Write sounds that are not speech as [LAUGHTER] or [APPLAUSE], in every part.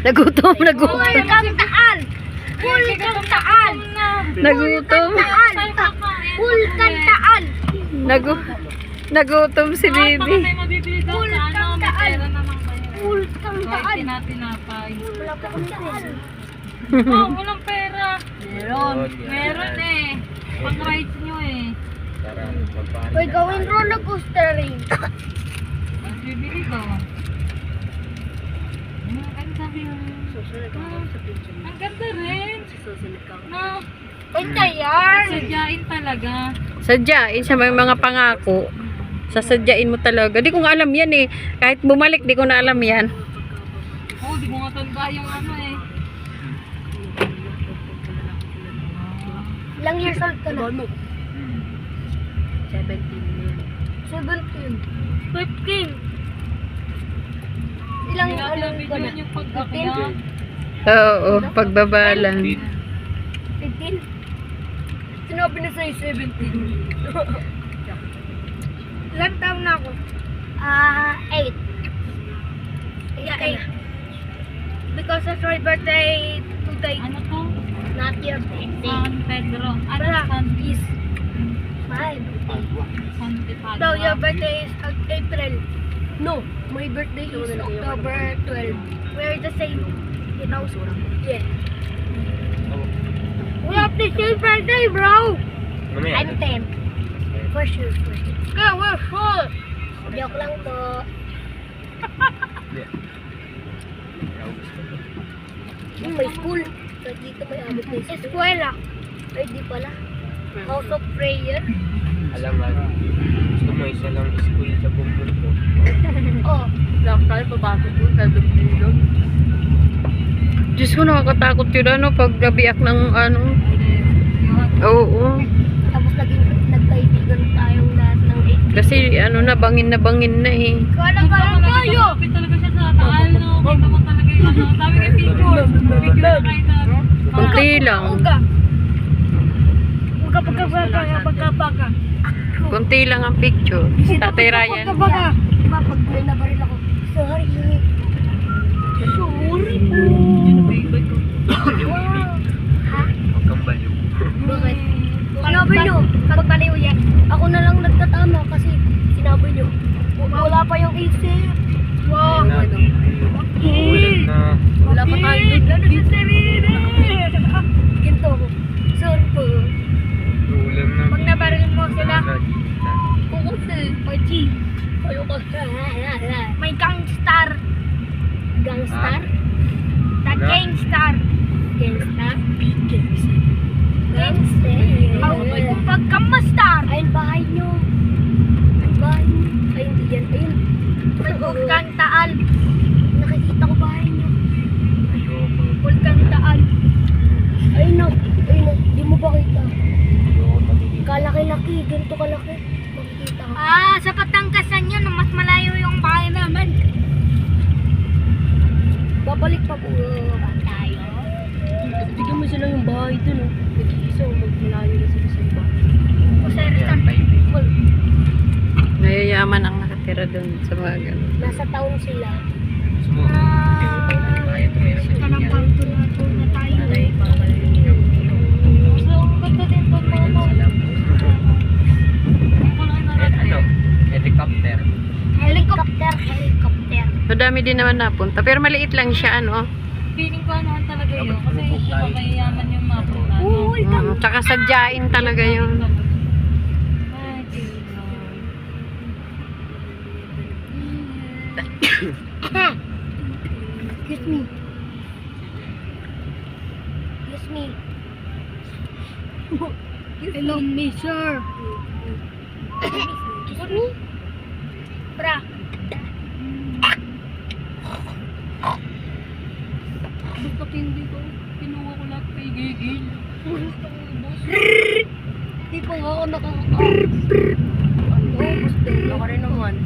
Nagutom, nagutom. Full kang taal. Full kang taal. Nagutom. Kang taal. Nagu nagutom si Full sa ano, taal. Kahit taal. Oh, [LAUGHS] walang pera. Meron. Meron eh. Pang rides nyo eh. Uy, gawin roller coaster rin. Ang bibili ko. Ano, ano sabi mo? Ah, Ang ganda rin. No, Ito yan. sadyain talaga. Sadyain siya may mga pangako. Sasadyain mo talaga. Di ko nga alam yan eh. Kahit bumalik, di ko na alam yan. Oh, di mo nga tanda yung ano eh. Ilang years old ka na? 17. 15. Ilang ano natin ka na? yung pagkakaya. Oo, pagbabalan. 15? Sinabi na sa'yo 17. Ilang taon na ako? Ah, 8. Yeah, 8. Because it's my birthday today. Ano to? Not your birthday. San Pedro. Ano. San Is my birthday. San Pedro. No, your birthday is April. No, my birthday is October 12. We're the same. You know, yeah. We have the same birthday, bro. I'm 10. For sure, for sure. Yeah, we're full. Joke lang po. Yung may school. So, dito may abot na school. Eskwela. Ay, di pala. House of Prayer. Alam nga, mo isa lang school sa mundo. [LAUGHS] Oh. Lang tayo papasok po sa Dublin. Diyos ko, nakakatakot yun ano, pag nabiyak ng ano. Oo. Tapos naging nagkaibigan tayong lahat ng 8. Kasi ano na, bangin na bangin na eh. Kala kala tayo! Kapit talaga siya sa taal, no? Kita mo talaga yung ano. Sabi kay picture. Picture na kayo sa... Kunti lang. Uga. Uga pagka pagka pagka pagka. Kunti lang ang picture. Tatay Ryan. Pagka pagka. Pag may nabaril ako. Sorry. Sorry po. Bakit? Sinabi nyo, pag baliw yan, ako na lang nagtatama kasi sinabi nyo, wala pa yung isip. Wow. Na. Wala pa tayo. Ano sa sarili? Ginto ko. Sorry po. Ulan na. Pag nabaril mo sila, Nakikita. kukusi. Pachi. Kayo ka. May gangstar. Gangstar? The Ano? gangstar. Gangstar? Gangstar. Oh, pagkamastar. Ayun, bahay nyo. Ayun, bahay nyo. Ayun, di yan. Ayun. Vulkan Taal. Nakikita ko bahay nyo. Ayoko. Vulkan Taal. Ayun na. Ayun na. Di mo ba kita? Kalaki-laki, ganito kalaki. Makikita ka. Ah, sa Patangkasan yun, mas malayo yung bahay namin. Babalik pa po tayo? Tignan mo sila yung bahay dun. Nag-iisa, oh. Magmalayo na sila sa iba. O sa Rizal. Mayayaman ang nakatira doon sa mga ganun. Nasa town sila. Ah? Helicopter. Helicopter, helicopter. Madami din naman napunta. Pero maliit lang siya, ano. Feeling ko ano talaga yun. Kasi iba mayayaman yung mapunta. Uy, Mm, tsaka sadyain talaga yun. Excuse me. Excuse me. Hello, me, sir. Excuse me? Gusto ko hindi ko. Kinuha ko lahat kay Gigil. Gusto ko ubos. Di pa nga ako nakaka-ubus din. Ako rin naman.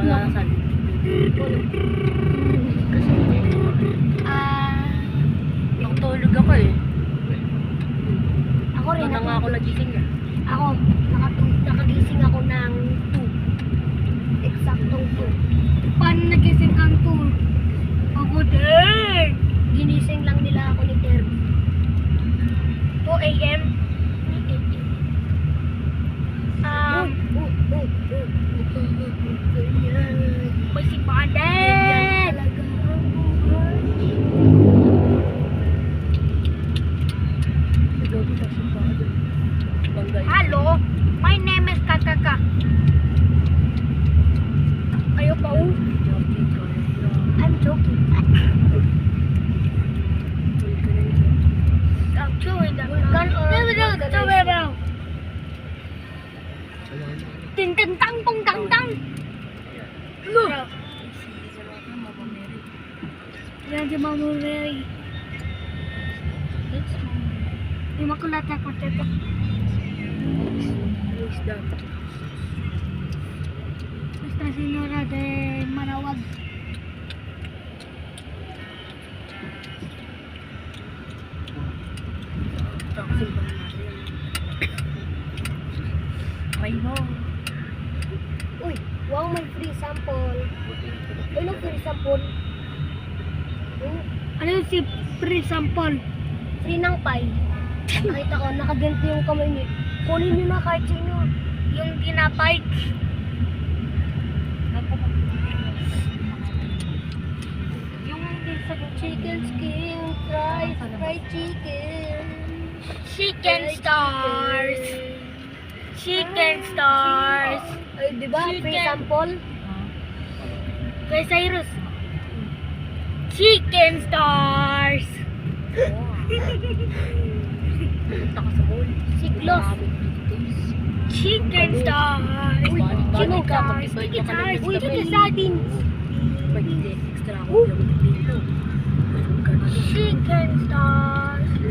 Wala Kasi, ah, nakatulog ako eh. Ako rin. Nang ako nagising ka. Ako, nakatulog, nakagising ako ng 2. Eksaktong 2. Paano nagising 2? Ako din! Ginising lang nila ako ni Terry. 2 a.m. bond Teko. Who's that? Basta sinura de manawag. Ay mo. Uy, wow, may free sample. Ano free sample? Ano yung si free sample? Free ng pie. Nakita ko, nakaganti yung kamay niya. Kunin niyo na kahit sino. Yung tinapay. Yung hindi sa Chicken skin, fried, fried chicken. Chicken stars. Chicken stars. Ay, di ba? Free sample. Kay Cyrus chicken stars. Siklos. Chicken stars. Chicken stars. Chicken stars. Uy, chicken sardines. Chicken stars.